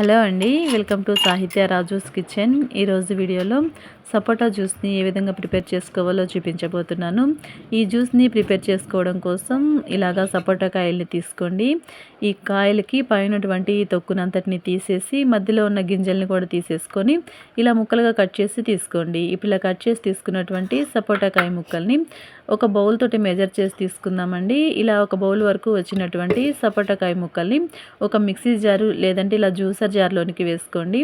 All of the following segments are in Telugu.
హలో అండి వెల్కమ్ టు సాహిత్య రాజూస్ కిచెన్. ఈరోజు వీడియోలో సపోటా జ్యూస్ని ఏ విధంగా ప్రిపేర్ చేసుకోవాలో చూపించబోతున్నాను. ఈ జ్యూస్ని ప్రిపేర్ చేసుకోవడం కోసం ఇలాగా సపోటా కాయల్ని తీసుకోండి. ఈ కాయలకి పైనటువంటి తొక్కునంతటిని తీసేసి మధ్యలో ఉన్న గింజల్ని కూడా తీసేసుకొని ఇలా ముక్కలుగా కట్ చేసి తీసుకోండి. ఇప్పుడు ఇలా కట్ చేసి తీసుకున్నటువంటి సపోటా కాయ ముక్కల్ని ఒక బౌల్ తోటి మెజర్ చేసి తీసుకుందామండి. ఇలా ఒక బౌల్ వరకు వచ్చినటువంటి సపోటా కాయ ముక్కల్ని ఒక మిక్సీ జారు లేదంటే ఇలా జ్యూసర్ జార్లోనికి వేసుకోండి.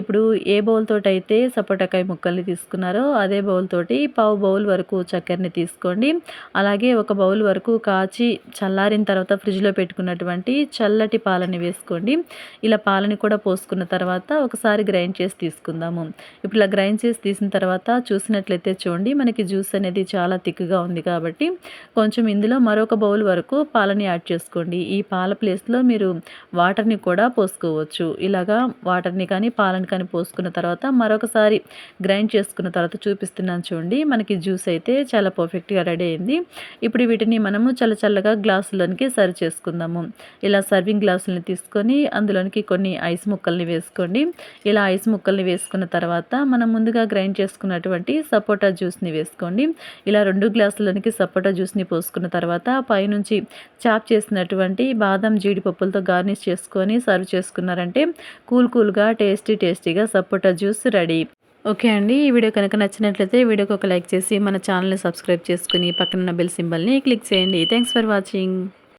ఇప్పుడు ఏ బౌల్ తోటి అయితే సపోటాకాయ ముక్కల్ని తీసుకున్నారో అదే బౌల్ తోటి పావు బౌల్ వరకు చక్కెరని తీసుకోండి. అలాగే ఒక బౌల్ వరకు కాచి చల్లారిన తర్వాత ఫ్రిడ్జ్లో పెట్టుకున్నటువంటి చల్లటి పాలని వేసుకోండి. ఇలా పాలని కూడా పోసుకున్న తర్వాత ఒకసారి గ్రైండ్ చేసి తీసుకుందాము. ఇప్పుడు ఇలా గ్రైండ్ చేసి తీసిన తర్వాత చూసినట్లయితే చూడండి మనకి జ్యూస్ అనేది చాలా థిక్గా ఉంది కాబట్టి కొంచెం ఇందులో మరొక బౌల్ వరకు పాలని యాడ్ చేసుకోండి. ఈ పాల ప్లేస్లో మీరు వాటర్ని కూడా పోసుకోవచ్చు. ఇలాగా వాటర్ని కానీ పాలని కానీ పోసుకున్న తర్వాత మరొకసారి గ్రైండ్ చేసుకున్న తర్వాత చూపిస్తున్నాను చూడండి. మనకి జ్యూస్ అయితే చాలా పర్ఫెక్ట్గా రెడీ అయింది. ఇప్పుడు వీటిని మనము చల్ల చల్లగా గ్లాసులోనికి సర్వ్ చేసుకుందాము. ఇలా సర్వింగ్ గ్లాసులని తీసుకొని అందులోనికి కొన్ని ఐస్ ముక్కల్ని వేసుకోండి. ఇలా ఐస్ ముక్కల్ని వేసుకున్న తర్వాత మనం ముందుగా గ్రైండ్ చేసుకున్నటువంటి సపోటా జ్యూస్ని వేసుకోండి. ఇలా రెండు గ్లాసులోనికి సపోటా జ్యూస్ని పోసుకున్న తర్వాత పైనుంచి చాప్ చేసినటువంటి బాదం జీడిపప్పులతో గార్నిష్ చేసుకొని సర్వ్ చేసుకున్నారంటే కూల్ కూల్గా టేస్టీ టేస్టీగా సపోటా జ్యూస్ రెడీ. ఓకే అండి ఈ వీడియో కనుక నచ్చినట్లయితే వీడియోకి ఒక లైక్ చేసి మన ఛానల్ని సబ్స్క్రైబ్ చేసుకుని పక్కన బెల్ సింబల్ని క్లిక్ చేయండి. Thanks for watching